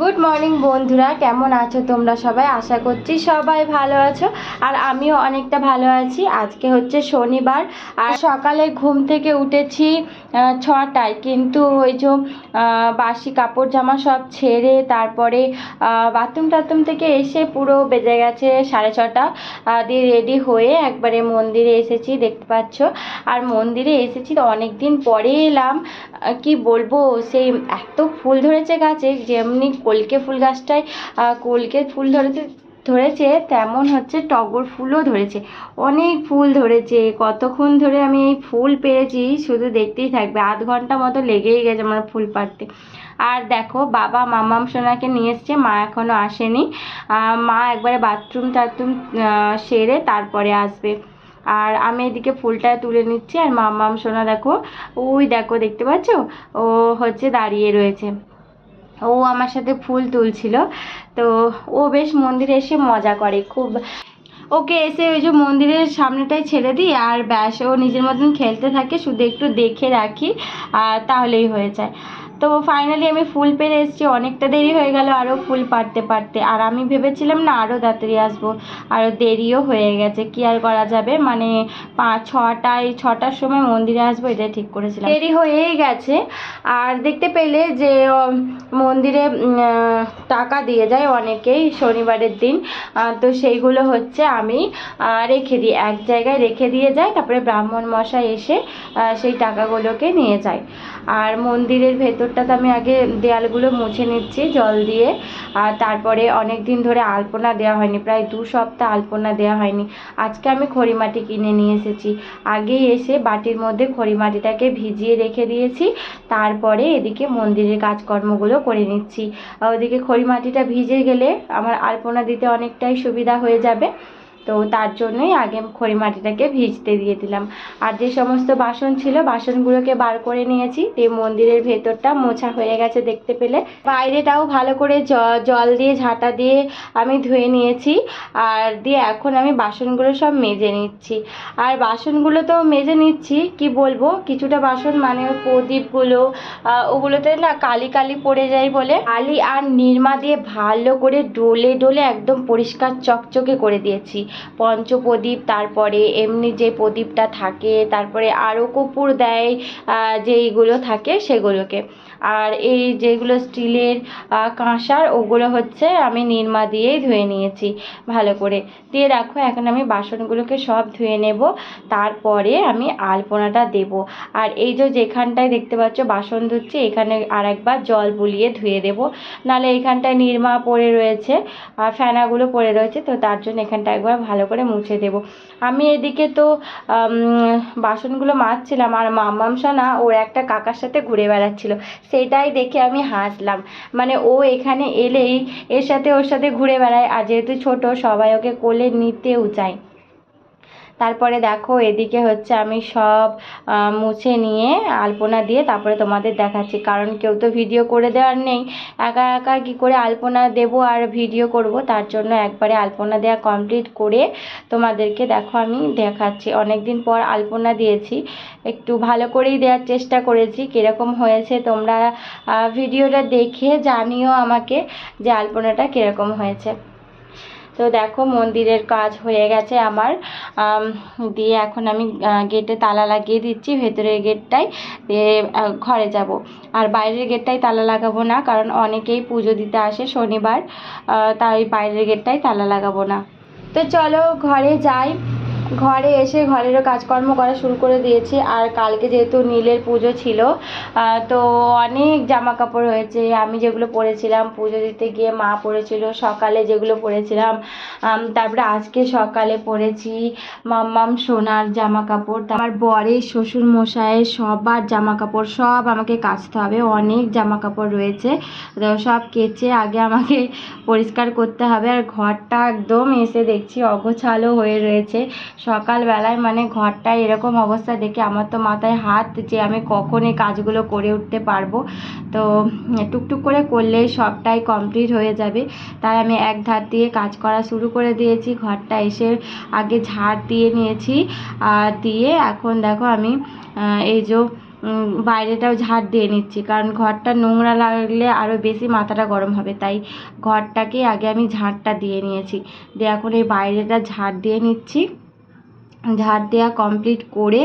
Good morning বন্ধুরা। কেমন আছো তোমরা সবাই? আশা করছি সবাই ভালো আছো। আর আমিও অনেকটা ভালো আছি। আজকে হচ্ছে শনিবার। আর সকালে ঘুম থেকে উঠেছি ছটায়। কিন্তু ওই যে বাসি কাপড় জামা সব ছেড়ে তারপরে বাথরুম টাথরুম থেকে এসে পুরো বেজে গেছে সাড়ে ছটা। দিয়ে রেডি হয়ে একবারে মন্দিরে এসেছি, দেখতে পাচ্ছ। আর মন্দিরে এসেছি তো অনেক দিন পরে এলাম। কি বলব? সেই এত ফুল ধরেছে গাছে, যেমনি কলকে ফুল গাছটায় কলকে ফুল ধরেছে ধরেছে, তেমন হচ্ছে টগর ফুলও ধরেছে। অনেক ফুল ধরেছে, কতক্ষণ ধরে আমি এই ফুল পেরেছি, শুধু দেখতেই থাকবে, আধ ঘণ্টা মতো লেগেই গেছে আমার ফুল পাড়তে। আর দেখো, বাবা মামাম সোনাকে নিয়ে এসছে, মা এখনও আসেনি। মা একবারে বাথরুম টাথরুম সেরে তারপরে আসবে। আর আমি এদিকে ফুলটা তুলে নিচ্ছি, আর মামাম সোনা দেখো, ওই দেখো, দেখতে পাচ্ছ? ও হচ্ছে দাঁড়িয়ে রয়েছে। ও আমার সাথে ফুল তুলছিল। তো ও বেশ মন্দিরে এসে মজা করে খুব। ওকে এসে ওই যে মন্দিরের সামনেটাই ছেড়ে দিই আর ব্যাস ও নিজের মতন খেলতে থাকে, শুধু একটু দেখে রাখি, আর তাহলেই হয়ে যায়। তো ফাইনালি আমি ফুল পেরে এসেছি। অনেকটা দেরি হয়ে গেল আরও ফুল পারতে পারতে আর আমি ভেবেছিলাম না আরও তাড়াতাড়ি আসব। আরও দেরিও হয়ে গেছে। কি আর করা যাবে? মানে পাঁচ, ছটায়, ছটার সময় মন্দিরে আসব এটাই ঠিক করেছিলাম। দেরি হয়েই গেছে। আর দেখতে পেলে যে মন্দিরে টাকা দিয়ে যায় অনেকেই শনিবারের দিন। তো সেইগুলো হচ্ছে আমি রেখে দিই। এক জায়গায় রেখে দিয়ে যাই তারপরে ব্রাহ্মণ মশাই এসে সেই টাকাগুলোকে নিয়ে যায়। আর মন্দিরের ভেতরটাতে আমি আগে দেয়ালগুলো মুছে নিচ্ছি জল দিয়ে। আর তারপরে অনেক দিন ধরে আলপনা দেওয়া হয়নি, প্রায় দু সপ্তাহ আলপনা দেওয়া হয়নি। আজকে আমি খড়িমাটি কিনে নিয়ে এসেছি। আগেই এসে বাটির মধ্যে খড়িমাটিটাকে ভিজিয়ে রেখে দিয়েছি, তারপরে এদিকে মন্দিরের কাজকর্মগুলো করে নিচ্ছি। ওদিকে খড়িমাটিটা ভিজে গেলে আমার আলপনা দিতে অনেকটাই সুবিধা হয়ে যাবে। তো তার জন্যই আগে খড়িমাটিটাকে ভিজতে দিয়ে দিলাম। আর যে সমস্ত বাসন ছিল, বাসনগুলোকে বার করে নিয়েছি। দিয়ে মন্দিরের ভেতরটা মোছা হয়ে গেছে দেখতে পেলে। বাইরেটাও ভালো করে জল দিয়ে, ঝাঁটা দিয়ে আমি ধুয়ে নিয়েছি। আর দিয়ে এখন আমি বাসনগুলো সব মেজে নিচ্ছি। আর বাসনগুলো তো মেজে নিচ্ছি, কি বলব? কিছুটা বাসন মানে প্রদীপগুলো ওগুলোতে না কালি কালি পড়ে যায় বলে। কালি আর নির্মা দিয়ে ভালো করে ডোলে ডোলে একদম পরিষ্কার চকচকে করে দিয়েছি। পঞ্চপ্রদীপ তারপরে এমনি যে প্রদীপটা থাকে তারপরে আরও কপুর দেয় যেইগুলো থাকে সেগুলোকে। আর এই যেগুলো স্টিলের কাঁসার, ওগুলো হচ্ছে আমি নির্মা দিয়েই ধুয়ে নিয়েছি ভালো করে। দিয়ে দেখো এখন আমি বাসনগুলোকে সব ধুয়ে নেব, তারপরে আমি আলপনাটা দেব। আর এই যে যেখানটায় দেখতে পাচ্ছ বাসন ধুচ্ছি, এখানে আর একবার জল বুলিয়ে ধুয়ে দেব। নাহলে এখানটায় নির্মা পড়ে রয়েছে, আর ফেনাগুলো পড়ে রয়েছে, তো তার জন্য এখানটা একবার ভালো করে মুছে দেব। আমি এদিকে তো বাসনগুলো মাজছিলাম আর মাম্মাম না ওর একটা কাকার সাথে ঘুরে বেড়াচ্ছিল। সেটাই দেখে আমি হাসলাম। মানে ও এখানে এলেই এর সাথে ওর সাথে ঘুরে বেড়ায় আর যেহেতু ছোট সবাই ওকে কোলে নিতেও চায়। তারপরে দেখো এদিকে হচ্ছে আমি সব মুছে নিয়ে আলপনা দিয়ে তারপরে তোমাদের দেখাচ্ছি। কারণ কেউ তো ভিডিও করে দেওয়ার নেই। একা একা কী করে আলপনা দেবো আর ভিডিও করব? তার জন্য একবারে আলপনা দেওয়া কমপ্লিট করে তোমাদেরকে দেখো আমি দেখাচ্ছি। অনেক দিন পর আলপনা দিয়েছি। একটু ভালো করেই দেওয়ার চেষ্টা করেছি। কীরকম হয়েছে তোমরা ভিডিওটা দেখে জানিও আমাকে যে আলপনাটা কীরকম হয়েছে। তো দেখো মন্দিরের কাজ হয়ে গেছে আমার। দিয়ে এখন আমি গেটে তালা লাগিয়ে দিচ্ছি, ভেতরের গেটটাই দিয়ে ঘরে যাব। আর বাইরের গেটটাই তালা লাগাবো না, কারণ অনেকেই পুজো দিতে আসে শনিবার তাই বাইরের গেটটাই তালা লাগাবো না। তো চলো ঘরে যাই। ঘরে এসে ঘরেরও কাজকর্ম করা শুরু করে দিয়েছি। আর কালকে যেহেতু নীলের পুজো ছিল তো অনেক জামা কাপড় হয়েছে। আমি যেগুলো পরেছিলাম, পুজো দিতে গিয়ে মা পরেছিল, সকালে যেগুলো পরেছিলাম তারপরে আজকে সকালে পরেছি মাম্মাম সোনার জামা কাপড় আমার বরের শ্বশুর মশাইয়ের সবার জামা কাপড় সব আমাকে কাচতে হবে। অনেক জামা কাপড় রয়েছে সব কেচে আগে আমাকে পরিষ্কার করতে হবে। আর ঘরটা একদম এসে দেখছি অগোছালো হয়ে রয়েছে। সকালবেলায় মানে ঘরটা এরকম অবস্থা দেখে আমার তো মাথায় হাত যে আমি কখন এই কাজগুলো করে উঠতে পারব। তো টুকটুক করে করলেই সবটাই কমপ্লিট হয়ে যাবে। তাই আমি এক ধার দিয়ে কাজ করা শুরু করে দিয়েছি। ঘরটা এসে আগে ঝাড় দিয়ে নিয়েছি। আর দিয়ে এখন দেখো আমি এই যে বাইরেটাও ঝাড় দিয়ে নিচ্ছি। কারণ ঘরটা নোংরা লাগলে আরও বেশি মাথাটা গরম হবে। তাই ঘরটাকে আগে আমি ঝাড়টা দিয়ে নিয়েছি। দিয়ে এখন এই বাইরেটা ঝাড় দিয়ে নিচ্ছি। ঝাড় দেওয়া কমপ্লিট করে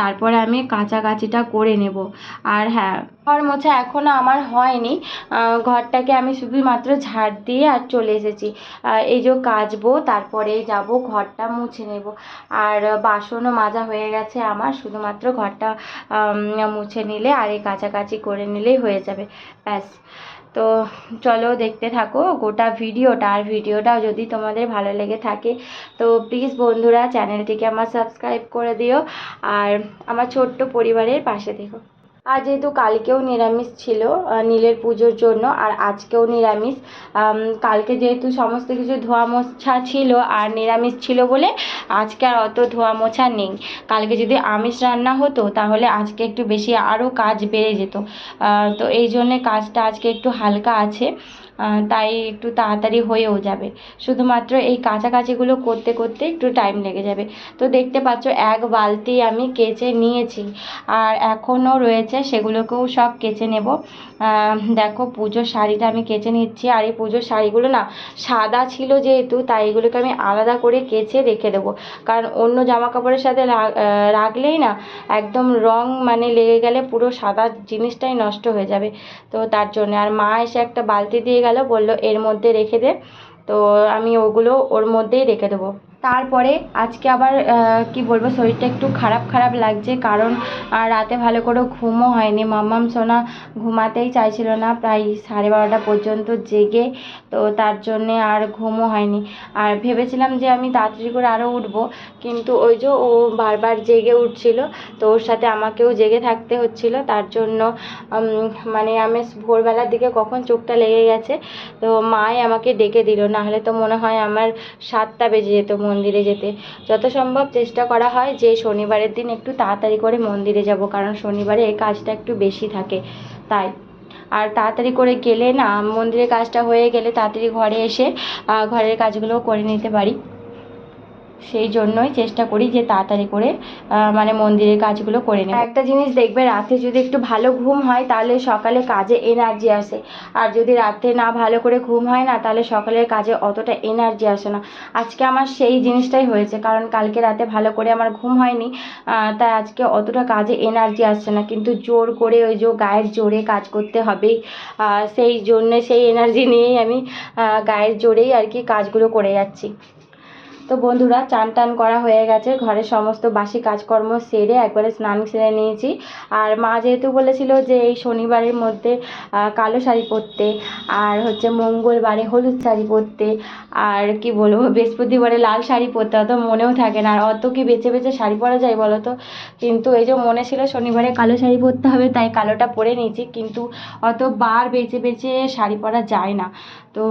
তারপরে আমি কাচাকাচিটা করে নেব। আর হ্যাঁ ঘর মোছা এখনও আমার হয়নি। ঘরটাকে আমি শুধুমাত্র ঝাড় দিয়ে আর চলে এসেছি। এই যে কাচবো, তারপরে যাব, ঘরটা মুছে নেব। আর বাসনও মাজা হয়ে গেছে আমার, শুধুমাত্র ঘরটা মুছে নিলে আর এই কাচাকাচি করে নিলেই হয়ে যাবে। ব্যাস। তো চলো দেখতে থাকো গোটা ভিডিওটা। আর ভিডিওটাও যদি তোমাদের ভালো লেগে থাকে, তো প্লিজ বন্ধুরা চ্যানেলটিকে আমার সাবস্ক্রাইব করে দিও। আর আমার ছোট্ট পরিবারের পাশে থেকো। আর যেহেতু কালকেও নিরামিষ ছিল নীলের পুজোর জন্য, আর আজকেও নিরামিষ কালকে যেহেতু সমস্ত কিছু ধোয়া মোছা ছিল আর নিরামিষ ছিল বলে আজকে আর অত ধোয়া মোছা নেই। কালকে যদি আমিষ রান্না হতো, তাহলে আজকে একটু বেশি আরও কাজ বেড়ে যেত। তো এই জন্যে কাজটা আজকে একটু হালকা আছে। তাই একটু তাড়াতাড়ি হয়েও যাবে। শুধুমাত্র এই কাছাকাছিগুলো করতে করতে একটু টাইম লেগে যাবে। তো দেখতে পাচ্ছ, এক বালতি আমি কেচে নিয়েছি। আর এখনও রয়েছে, সেগুলোকেও সব কেচে নেব। দেখো, পুজোর শাড়িটা আমি কেচে নিচ্ছি। আর এই পুজোর শাড়িগুলো না, সাদা ছিল যেহেতু, তাই এগুলোকে আমি আলাদা করে কেচে রেখে দেবো। কারণ অন্য জামা কাপড়ের সাথে রাখলেই না, একদম রং মানে লেগে গেলে পুরো সাদা জিনিসটাই নষ্ট হয়ে যাবে। তো তার জন্য, আর মা এসে একটা বালতি দিয়ে গেল বলল এর মধ্যে রেখে দে। তো আমি ওগুলো ওর মধ্যেই রেখে দেবো। তারপরে আজকে আবার কি বলব, শরীরটা একটু খারাপ খারাপ লাগছে কারণ রাতে ভালো করে ঘুমও হয়নি। মাম্মাম সোনা ঘুমাতেই চাইছিল না, প্রায় সাড়ে বারোটা পর্যন্ত জেগে, তো তার জন্যে আর ঘুমও হয়নি। আর ভেবেছিলাম যে আমি তাড়াতাড়ি করে আরও উঠবো, কিন্তু ওই যে ও বারবার জেগে উঠছিল, তো ওর সাথে আমাকেও জেগে থাকতে হচ্ছিল, তার জন্য মানে আমি ভোরবেলার দিকে কখন চোখটা লেগে গেছে, তো মাই আমাকে ডেকে দিল, নাহলে তো মনে হয় আমার সাতটা বেজে যেত মন্দিরে যেতে। যত সম্ভব চেষ্টা করা হয় যে শনিবারের দিন একটু তাড়াতাড়ি করে মন্দিরে যাব, কারণ শনিবারে এই কাজটা একটু বেশি থাকে, তাই। আর তাড়াতাড়ি করে গেলে না, মন্দিরের কাজটা হয়ে গেলে তাড়াতাড়ি ঘরে এসে ঘরের কাজগুলোও করে নিতে পারি। সেই জন্যই চেষ্টা করি যে তাড়াতাড়ি করে মানে মন্দিরের কাজগুলো করে নেব একটা জিনিস দেখবে রাতে যদি একটু ভালো ঘুম হয় তাহলে সকালে কাজে এনার্জি আসে। আর যদি রাতে না ভালো করে ঘুম হয় না তাহলে সকালের কাজে অতটা এনার্জি আসে না। আজকে আমার সেই জিনিসটাই হয়েছে কারণ কালকে রাতে ভালো করে আমার ঘুম হয়নি তাই আজকে অতটা কাজে এনার্জি আসছে না। কিন্তু জোর করে ওই যে গায়ের জোরে কাজ করতে আহ, সেই জন্যে সেই এনার্জি নিয়েই আমি গায়ের জোরেই আর কি কাজগুলো করে যাচ্ছি। তো বন্ধুরা, চান টান করা হয়ে গেছে। ঘরের সমস্ত বাসি কাজকর্ম সেরে একবারে স্নান সেরে নিয়েছি। আর মা যেহেতু বলেছিল যে এই শনিবারের মধ্যে কালো শাড়ি পরতে, আর হচ্ছে মঙ্গলবারে হলুদ শাড়ি পরতে, আর কি বলব, বৃহস্পতিবারে লাল শাড়ি পরতে, অত মনেও থাকে না। আর অত কি বেছে বেছে শাড়ি পরা যায় বলো তো? কিন্তু এই যে মনে ছিল শনিবারে কালো শাড়ি পরতে হবে, তাই কালোটা পরে নিয়েছি। কিন্তু অত বার বেছে বেছে শাড়ি পরা যায় না। তো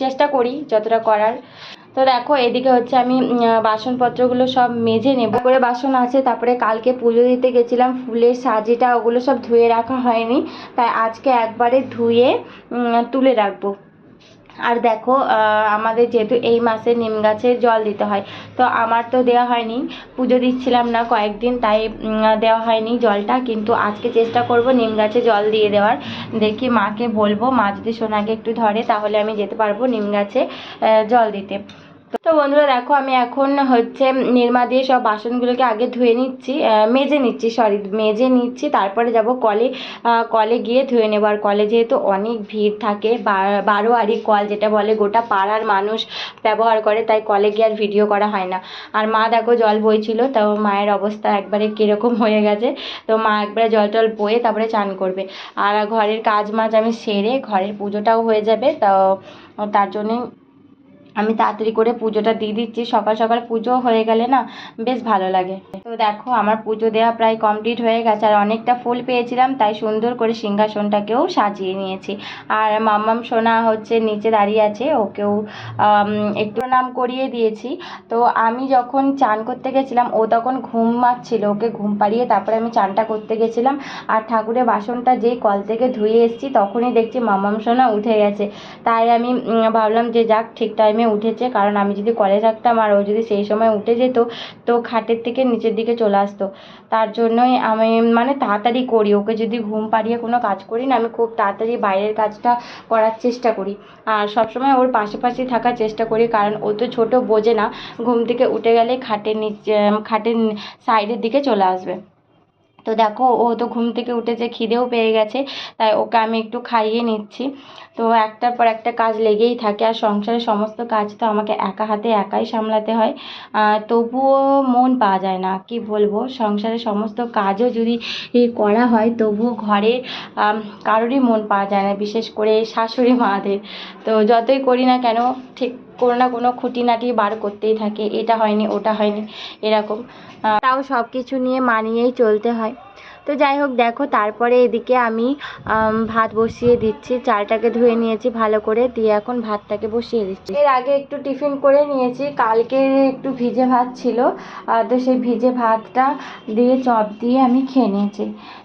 চেষ্টা করি যতটা করার। তো দেখো, এদিকে হচ্ছে আমি বাসনপত্রগুলো সব মেজে নেব। করে বাসন আছে, তারপরে কালকে পুজো দিতে গেছিলাম, ফুলের সাজিটা ওগুলো সব ধুয়ে রাখা হয়নি। তাই আজকে একবারে ধুয়ে তুলে রাখব। আর দেখো আমাদের যেহেতু এই মাসে নিম গাছে জল দিতে হয়, তো আমার তো দেওয়া হয়নি, পুজো দিচ্ছিলাম না কয়েকদিন, তাই দেওয়া হয়নি জলটা, কিন্তু আজকে চেষ্টা করব নিম গাছে জল দিয়ে দেওয়ার। দেখি মাকে বলব, মা যদি সোনাকে একটু ধরে, তাহলে আমি যেতে পারব নিম গাছে জল দিতে। তো বন্ধুরা দেখো, আমি এখন হচ্ছে নির্মা দিয়ে সব বাসনগুলোকে আগে ধুয়ে নিচ্ছি মেজে নিচ্ছি সরি মেজে নিচ্ছি, তারপরে যাব কলে কলে গিয়ে ধুয়ে নেব। আর কলে যেহেতু অনেক ভিড় থাকে বারোয়ারি কল যেটা বলে, গোটা পাড়ার মানুষ ব্যবহার করে, তাই কলে গিয়ে আর ভিডিও করা হয় না। আর মা দেখো জল বইছিল, তো মায়ের অবস্থা একবারে কীরকম হয়ে গেছে, তো মা একবারে জল টল বয়ে তারপরে চান করবে। আর ঘরের কাজ মাজ আমি সেরে ঘরের পুজোটাও হয়ে যাবে, তো তার জন্যে আমি তাড়াতাড়ি করে পুজোটা দিয়ে দিচ্ছি, সকাল সকাল পুজো হয়ে গেলে না বেশ ভালো লাগে। তো দেখো, আমার পুজো দেওয়া প্রায় কমপ্লিট হয়ে গেছে আর অনেকটা ফুল পেয়েছিলাম, তাই সুন্দর করে সিংহাসনটাকেও সাজিয়ে নিয়েছি। আর মাম্মাম সোনা হচ্ছে নিচে দাঁড়িয়ে আছে, ওকেও একটু নাম করিয়ে দিয়েছি। তো আমি যখন চান করতে গেছিলাম, ও তখন ঘুমাচ্ছিল ওকে ঘুম পাড়িয়ে তারপরে আমি চানটা করতে গেছিলাম আর ঠাকুরের বাসনটা যেই কল থেকে ধুয়ে এসেছি, তখনই দেখছি মাম্মাম সোনা উঠে গেছে। তাই আমি ভাবলাম যে যাক, ঠিক টাইমে উঠেছে, কারণ আমি যদি কলে থাকতাম আর ও যদি সেই সময় উঠে যেত, তো খাটের থেকে নিচের দিকে চলে আসতো। তার জন্যই আমি মানে তাড়াতাড়ি করি, ওকে যদি ঘুম পাড়িয়ে কোনো কাজ করি না, আমি খুব তাড়াতাড়ি বাইরের কাজটা করার চেষ্টা করি। আর সবসময় ওর পাশে পাশেই থাকার চেষ্টা করি, কারণ ও তো ছোটো, বোঝে না। ঘুম থেকে উঠে গেলে খাটের নিচে খাটের সাইডের দিকে চলে আসবে। তো দেখো, ও তো ঘুম থেকে উঠেছে, খিদেও পেয়ে গেছে, তাই ওকে আমি একটু খাইয়ে নিচ্ছি। তো একটার পর একটা কাজ লেগেই থাকে, আর সংসারের সমস্ত কাজ তো আমাকে একা হাতে একাই সামলাতে হয়। তবুও মন পাওয়া যায় না, কি বলব? সংসারের সমস্ত কাজও যদি করা হয়, তবুও ঘরে কারোরই মন পাওয়া যায় না, বিশেষ করে শাশুড়ি মাদের। তো যতই করি না কেন, ঠিক কোনো না কোনো খুঁটিনাটি বার করতেই থাকে, এটা হয়নি, ওটা হয়নি, এরকম। তাও সব কিছু নিয়ে মানিয়েই চলতে হয়। তো যাই হোক, দেখো, তারপরে এদিকে আমি ভাত বসিয়ে দিচ্ছি, চালটাকে ধুয়ে নিয়েছি ভালো করে, দিয়ে এখন ভাতটাকে বসিয়ে দিচ্ছি। এর আগে একটু টিফিন করে নিয়েছি, কালকে একটু ভিজে ভাত ছিল তো সেই ভিজে ভাতটা দিয়ে চপ দিয়ে আমি খেয়ে নিয়েছি।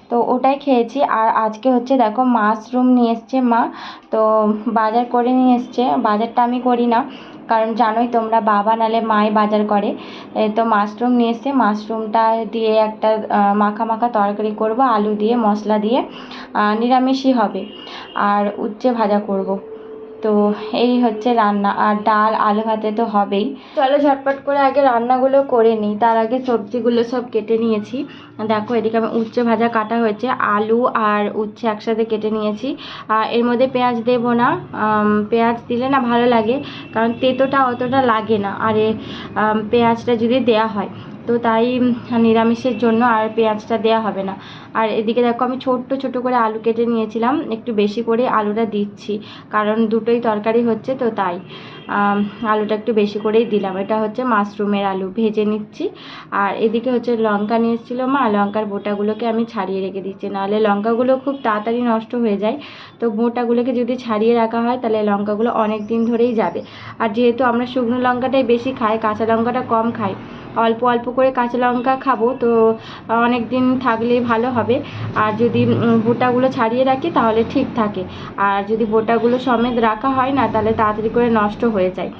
তো ওটাই খেয়েছি। আর আজকে হচ্ছে দেখো মাশরুম নিয়ে এসছে মা। তো বাজার করে নিয়ে এসছে। বাজারটা আমি করি না। কারণ জানোই তোমরা বাবা নালে মাই বাজার করে। তো মাশরুম নিয়ে এসছে। মাশরুমটা দিয়ে একটা মাখা মাখা তরকারি করব, আলু দিয়ে, মশলা দিয়ে। নিরামিষই হবে। আর উচ্ছে ভাজা করব। তো এই হচ্ছে রান্না। আর ডাল, আলু ভাতে তো হবেই। চলো ঝটপট করে আগে রান্নাগুলো করে নিই। তার আগে সবজিগুলো সব কেটে নিয়েছি। দেখো, এদিকে আমি উচ্ছে ভাজা কাটা হয়েছে। আলু আর উচ্ছে একসাথে কেটে নিয়েছি। এর মধ্যে পেঁয়াজ দেবো না। পেঁয়াজ দিলে না ভালো লাগে। কারণ তেতোটা অতটা লাগে না। আর পেঁয়াজটা যদি দেয়া হয়। তো তাই নিরামিষের জন্য আর পেঁয়াজটা দেওয়া হবে না। আর এদিকে দেখো, আমি ছোট্ট ছোট করে আলু কেটে নিয়েছিলাম, একটু বেশি করে আলুটা দিচ্ছি, কারণ দুটোই তরকারি হচ্ছে, তো তাই। আলুটা একটু বেশি করেই দিলাম। এটা হচ্ছে মাশরুমের আলু, ভেজে নিচ্ছি। আর এদিকে হচ্ছে লঙ্কা নিয়ে এসেছিল মা, লঙ্কার বোটাগুলোকে আমি ছাড়িয়ে রেখে দিচ্ছি। নাহলে লঙ্কাগুলো খুব তাড়াতাড়ি নষ্ট হয়ে যায়। তো বোটাগুলোকে যদি ছাড়িয়ে রাখা হয়, তাহলে লঙ্কাগুলো অনেক দিন ধরেই যাবে। আর যেহেতু আমরা শুকনো লঙ্কাটাই বেশি খাই, কাঁচা লঙ্কাটা কম খাই, অল্প অল্প করে কাঁচা লঙ্কা খাব, তো অনেক দিন থাকলেই ভালো হবে। আর যদি বোটাগুলো ছাড়িয়ে রাখি, তাহলে ঠিক থাকে। আর যদি বোটাগুলো সমেত রাখা হয় না, তাহলে তাড়াতাড়ি করে নষ্ট হয়ে যায়।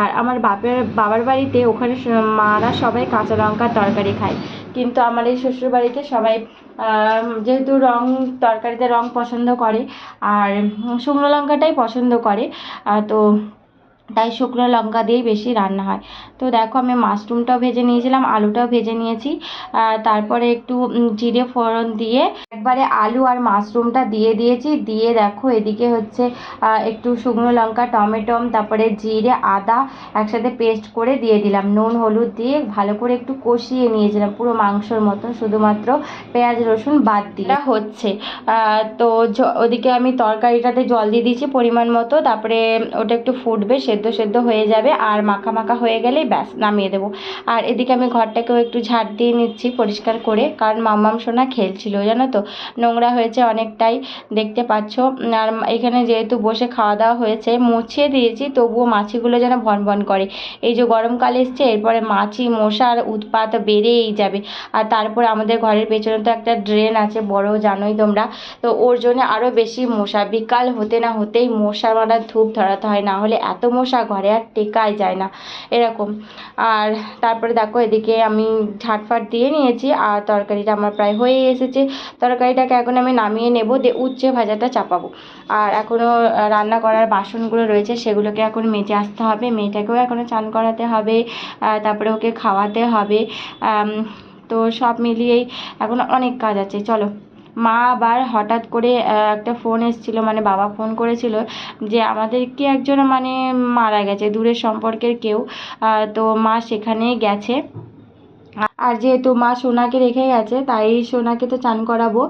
আর আমার বাপের, বাবার বাড়িতে ওখানে মারা সবাই কাঁচা লঙ্কার তরকারি খায়। কিন্তু আমার এই শ্বশুর বাড়িতে সবাই যেহেতু রং, তরকারিতে রং পছন্দ করে, আর শুকনো লঙ্কাটাই পছন্দ করে তো তাই শুকনো লঙ্কা দিয়েই বেশি রান্না হয়। তো দেখো আমি মাশরুমটাও ভেজে নিয়েছিলাম, আলুটাও ভেজে নিয়েছি। তারপরে একটু জিরে ফোড়ন দিয়ে একবারে আলু আর মাশরুমটা দিয়ে দিয়েছি। দিয়ে দেখো এদিকে হচ্ছে একটু শুকনো লঙ্কা, টমেটো, তারপরে জিরে, আদা একসাথে পেস্ট করে দিয়ে দিলাম। নুন, হলুদ দিয়ে ভালো করে একটু কষিয়ে নিয়েছিলাম পুরো মাংসর মতো শুধুমাত্র পেঁয়াজ, রসুন বাদ দিয়ে। হচ্ছে তো ওদিকে আমি তরকারিটাতে জল দিয়ে দিয়েছি পরিমাণ মতো, তারপরে ওটা একটু ফুটবে সেদ্ধ সেদ্ধ সেদ্ধ হয়ে যাবে আর মাখা মাখা হয়ে গেলেই ব্যাস, নামিয়ে দেবো। আর এদিকে আমি ঘরটাকেও একটু ঝাড় দিয়ে নিচ্ছি পরিষ্কার করে, কারণ মাম্মাম সোনা খেলছিল, জানো তো? নোংরা হয়েছে অনেকটাই, দেখতে পাচ্ছ? আর এখানে যেহেতু বসে খাওয়া দাওয়া হয়েছে, মুছিয়ে দিয়েছি, তবুও মাছিগুলো যেন ভন ভন করে। এই যে গরমকাল এসছে, এরপরে মাছি মশার উৎপাত বেড়েই যাবে। আর তারপর আমাদের ঘরের পেছনে তো একটা ড্রেন আছে, বড় জানোই তোমরা। তো ওর জন্য আরও বেশি মশা, বিকাল হতে না হতেই মশা মারা ধূপ ধরাতে হয়, না হলে এত মশা ঘরে আর টেকাই যায় না, এরকম। আর তারপরে দেখো এদিকে আমি ঝাটফাট দিয়ে নিয়েছি আর তরকারিটা আমার প্রায় হয়ে এসেছে। তরকারিটাকে এখন আমি নামিয়ে নেব দিয়ে উচ্ছে ভাজাটা চাপাবো। আর এখনও রান্না করার বাসনগুলো রয়েছে, সেগুলোকে এখন মেজে আসতে হবে। মেয়েটাকেও এখনও চান করাতে হবে তারপরে ওকে খাওয়াতে হবে। তো সব মিলিয়েই এখন অনেক কাজ আছে। চলো। মা আবার হঠাৎ করে একটা ফোন এসেছিল মানে বাবা ফোন করেছিল যে আমাদেরকে একজন মানে মারা গেছে, দূরের সম্পর্কের কেউ। তো মা সেখানে গেছে। আর যেহেতু মা সোনাকে রেখে গেছে, তাই সোনাকে তো চান করাবো।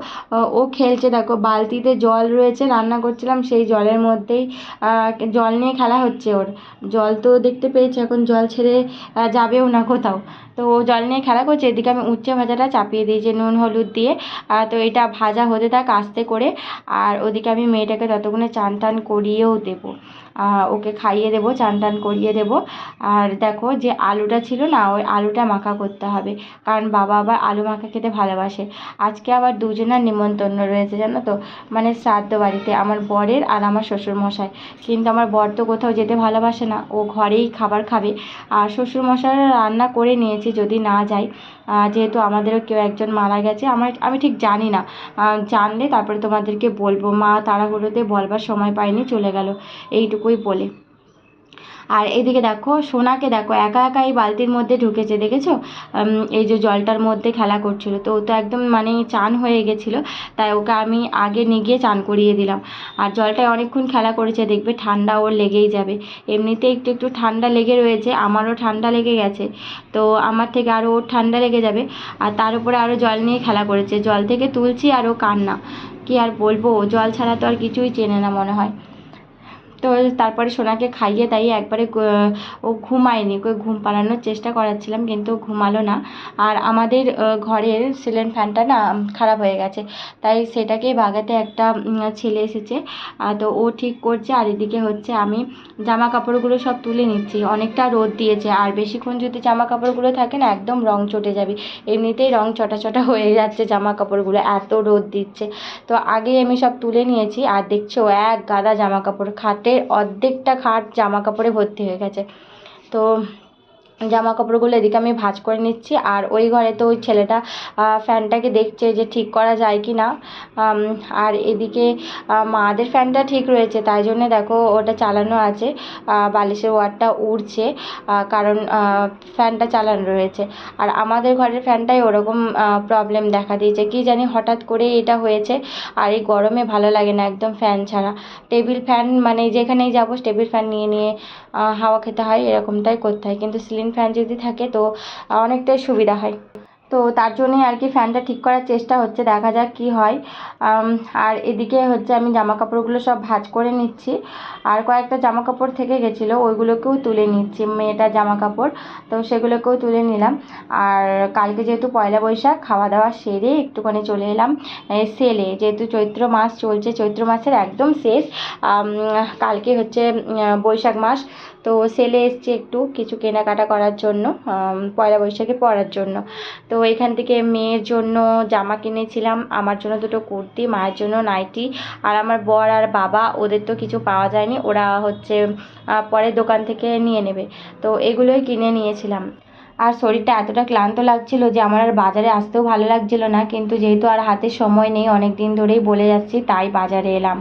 ও খেলছে, দেখো, বালতিতে জল রয়েছে, রান্না করছিলাম, সেই জলের মধ্যেই জল নিয়ে খেলা হচ্ছে ওর। জল তো দেখতে পেয়েছে, এখন জল ছেড়ে যাবেও না কোথাও। তো ও জল নিয়ে খেলা করছে, এদিকে আমি উচ্ছে ভাজাটা চাপিয়ে দিয়েছি, নুন, হলুদ দিয়ে। তো এটা ভাজা হতে থাক, আস্তে করে। আর ওদিকে আমি মেয়েটাকে ততক্ষণে চান টান করিয়েও দেবো। ওকে খাইয়ে দেবো, চান টান করিয়ে দেবো। আর দেখো যে আলুটা ছিল না, ওই আলুটা মাখা করতে হবে। কারণ বাবা আবার আলু মাখা খেতে ভালোবাসে। আজকে আবার দুজনের নিমন্ত্রণ রয়েছে, জানো তো? মানে শ্রাদ্ধ বাড়িতে আমার বরের আর আমার শ্বশুরমশাই। কিন্তু আমার বর তো কোথাও যেতে ভালোবাসে না। ও ঘরেই খাবার খাবে। আর শ্বশুরমশাই রান্না করে নিয়েছি যদি না যাই যেহেতু আমাদেরও কেউ একজন মারা গেছে, আমার আমি ঠিক জানি না। জানলে তারপরে তোমাদেরকে বলব। মা তাড়াহুড়োতে বলবার সময় পায়নি, চলে গেল। এইটুকুই বলে। আর এদিকে দেখো, সোনাকে দেখো, একা একা এই বালতির মধ্যে ঢুকেছে, দেখেছ? এই যে জলটার মধ্যে খেলা করছিল, তো ও তো একদম মানে চান হয়ে গেছিল, তাই ওকে আমি আগে নিয়ে গিয়ে চান করিয়ে দিলাম। আর জলটায় অনেকক্ষণ খেলা করেছে, দেখবে ঠান্ডা ওর লেগেই যাবে। এমনিতে একটু একটু ঠান্ডা লেগে রয়েছে, আমারও ঠান্ডা লেগে গেছে, তো আমার থেকে আরও ওর ঠান্ডা লেগে যাবে। আর তার উপরে আরও জল নিয়ে খেলা করেছে, জল থেকে তুলছি আর ও কান্না, কি আর বলব জল ছাড়া তো আর কিছুই চেনে না মনে হয়। তো তারপরে সোনাকে খাইয়ে দাইয়ে একবারে ও ঘুমায়নি। ওকে ঘুম পাড়ানোর চেষ্টা করাচ্ছিলাম কিন্তু ঘুমালো না। আর আমাদের ঘরের সিলিং ফ্যানটা না খারাপ হয়ে গেছে। তাই সেটাকে বাগাতে একটা ছেলে এসেছে। তো ও ঠিক করছে আর এদিকে হচ্ছে আমি জামা কাপড়গুলো সব তুলে নিচ্ছি। অনেকটা রোদ দিয়েছে। আর বেশিক্ষণ যদি জামা কাপড়গুলো থাকে না, একদম রং চটে যাবে। এমনিতেই রং চটা চটা হয়ে যাচ্ছে জামা কাপড়গুলো এত রোদ দিচ্ছে। তো আগেই আমি সব তুলে নিয়েছি। আর দেখছ, এক গাদা জামা কাপড় খাটের অর্ধেকটা খাট জামা কাপড়ে ভর্তি হয়ে গেছে। তো জামা কাপড়গুলো এদিকে আমি ভাঁজ করে নিচ্ছি। আর ওই ঘরে তো ওই ছেলেটা ফ্যানটাকে দেখছে যে ঠিক করা যায় কি না আর এদিকে মাদের ফ্যানটা ঠিক রয়েছে, তাই জন্যে দেখো ওটা চালানো আছে। বালিশের ওয়ারটা উড়ছে কারণ ফ্যানটা চালানো রয়েছে। আর আমাদের ঘরের ফ্যানটাই ওরকম প্রবলেম দেখা দিয়েছে। কি জানি হঠাৎ করে এটা হয়েছে, আর এই গরমে ভালো লাগে না একদম ফ্যান ছাড়া। টেবিল ফ্যান মানে যেখানেই যাব, টেবিল ফ্যান নিয়ে নিয়ে হাওয়া খেতে হয়, এরকমটাই করতে হয়। কিন্তু সিলিং ফ্যান যদি থাকে তো অনেকটাই সুবিধা হয়। তো তার জন্যই আর কি ফ্যানটা ঠিক করার চেষ্টা হচ্ছে, দেখা যাক কি হয়। আর এদিকে হচ্ছে আমি জামা কাপড়গুলো সব ভাঁজ করে নিচ্ছি। আর কয়েকটা জামা কাপড় থেকে গেছিল, ওইগুলোকেও তুলে নিচ্ছি। মেয়েটার জামা কাপড় তো সেগুলোকেও তুলে নিলাম। আর কালকে যেহেতু পয়লা বৈশাখ খাওয়া দাওয়া সেরে একটুখানি চলে এলাম সেলে। যেহেতু চৈত্র মাস চলছে, চৈত্র মাসের একদম শেষ। কালকে হচ্ছে বৈশাখ মাস। তো সেলে এসছি একটু কিছু কেনাকাটা করার জন্য পয়লা বৈশাখে পরার জন্য। তো এখান থেকে মেয়ের জন্য জামা কিনেছিলাম, আমার জন্য দুটো কুর্তি, মায়ের জন্য নাইটি, আর আমার বর আর বাবা, ওদের তো কিছু পাওয়া যায়নি, ওরা হচ্ছে পরের দোকান থেকে নিয়ে নেবে। তো এগুলোই কিনে নিয়েছিলাম। আর শরীরটা এতটা ক্লান্ত লাগছিল যে আমার আর বাজারে আসতেও ভালো লাগছিল না, কিন্তু যেহেতু আর হাতে সময় নেই অনেক দিন ধরেই বলে যাচ্ছি, তাই বাজারে এলাম।